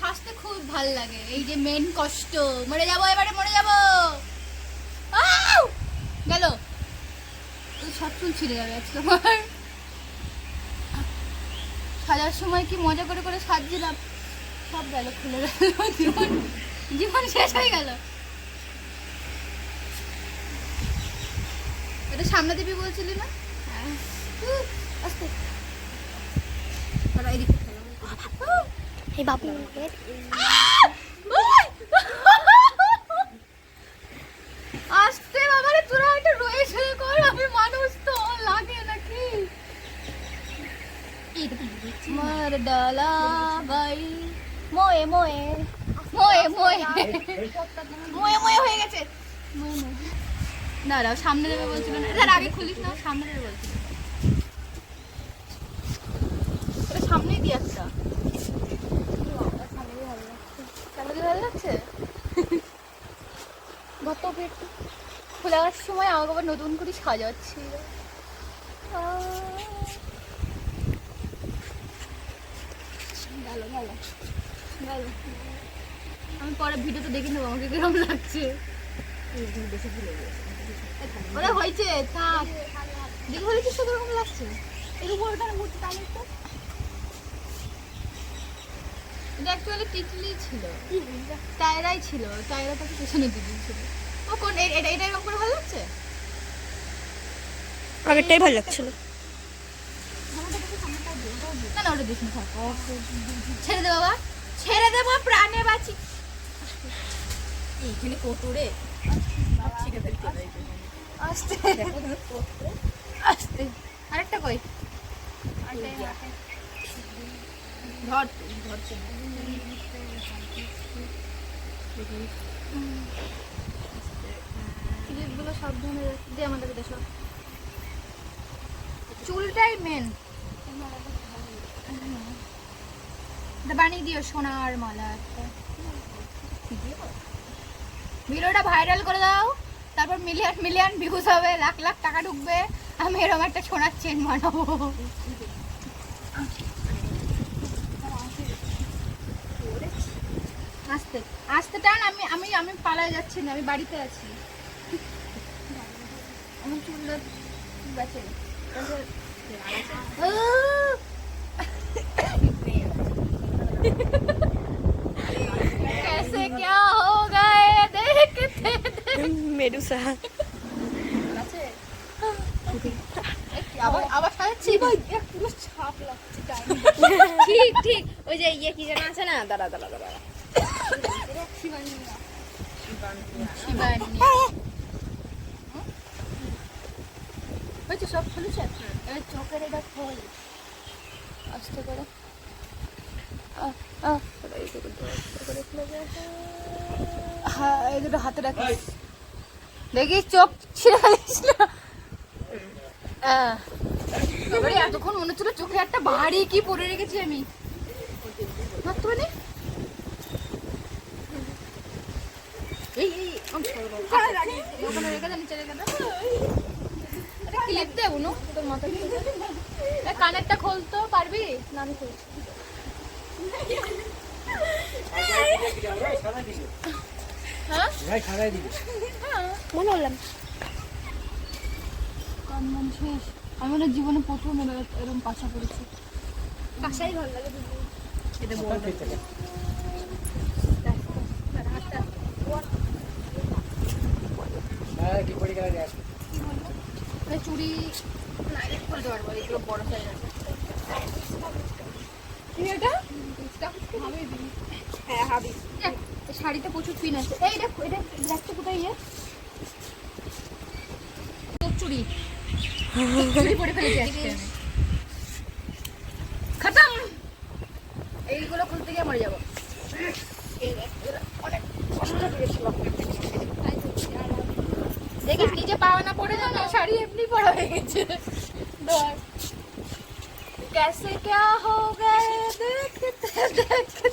সাজতে খুব ভালো লাগে। এই যে মেন কষ্ট। মরে যাব, এবারে মরে যাব! গেল। সব চুল ছিঁড়ে যাবে আজকে আমার। সাজার সময় কি মজা করে করে সাজছিলাম? সব গেল, খুলে গেল। জীবন শেষ হয়ে গেল। এটা সামনে দিবি বলছিলি না? হ্যাঁ। আস্তে। এদিকে এই বাবু! আস্তে বাবারে তোরা একটা রয়েছে কর আমি মানুষ তো লাগে নাকি? মার ডালা বাই মোয়ে মোয়ে মোয়ে মোয়ে। মোয়ে মোয়ে হয়ে গেছে। দাঁড়াও সামনে দেবে বলছিল না? আগে খুলিস না সামনে দেবে বলছিল এটা সামনেই দিয়ে একটা সামনে দিয়ে ভালো লাগছে গত পেট খুলে যাওয়ার সময় আমাকে আবার নতুন করে সাজাচ্ছিল। ভালো ভালো ভালো। আমি পরে ভিডিওতে দেখে নেব আমাকে কীরকম লাগছে। ওরা হয়েছে থাক। দেখে হয়েছে শুধু রকম লাগছে? এর উপর ওটা ঘুরতে টানি তো এটা অ্যাকচুয়ালি টিটলি ছিল। টায়রাই ছিল টায়রা তাকে পেছনে দিয়ে ও কোন এটা এটা এরকম করে ভালো লাগছে? আগেরটাই ভালো লাগছিল। না না ওটা দেখিনি ছেড়ে দে বাবা ছেড়ে দেবো প্রাণে বাঁচি। এইখানে ছিঁড়ে ফেলতে আস্তে। আস্তে। আরেকটা কই? ধর। ক্লিপগুলো সাবধানে রাখ। দে আমাদের কাছে চুলটাই মেন বানিয়ে দিও, সোনার মালা একটা। ভিডিওটা ভাইরাল করে দাও, তারপর মিলিয়ন মিলিয়ন ভিউজ হবে, লাখ লাখ টাকা ঢুকবে, আমি এরকম একটা সোনার চেন বানাবো। আস্তে আস্তে টান, আমি আমি আমি পালায় যাচ্ছি না, আমি বাড়িতে আছি। আমার চুলটা বাঁচে कैसे क्या हो गए देखते মেডুসা আবার আবার সাজাচ্ছি পুরো ছাপ লাগছে ঠিক ঠিক ওই যে ইয়ে কি যেন আছে না দাঁড়া দাঁড়া দাঁড়া শিবানী হয়েছে সব খুলেছে এবার চোখের এটা খোল আস্তে করে। হ্যাঁ এই দুটো হাতে রাখিস দেখিস চোখ ছিঁড়ে ফেলিস না আহ। এতক্ষণ মনে হচ্ছিল চোখে একটা ভারী কি পরে রেখেছি আমি মানে এই। রেখে নিচে রেখে ক্লিপ দে উনু তোর মাথা কানেরটা খুলতো পারবি? না আমি খুলছি। হ্যাঁ? মনে হলাম শেষ। আমি মনে জীবনে প্রথম এরম- এরম পাশা পড়েছি। কাঁসাই ভালো লাগে এটা এই চুড়ি না এটা খুলতে পারব এগুলো বড় সাইজ আছে কি এটা? হ্যাঁ হাবি। শাড়িতে প্রচুর পিন আছে। এই দেখো, এটা দেখতে কোথায় ইয়ে চুড়ি চুড়ি পরে ফেলেছি আজকে এইগুলো খুলতে গিয়ে মরে যাব। দেখিস নিচে পাওয়া না পড়ে যাবে শাড়ি এমনি পড়া হয়ে গেছে ধর कैसे क्या हो गए देखते देखते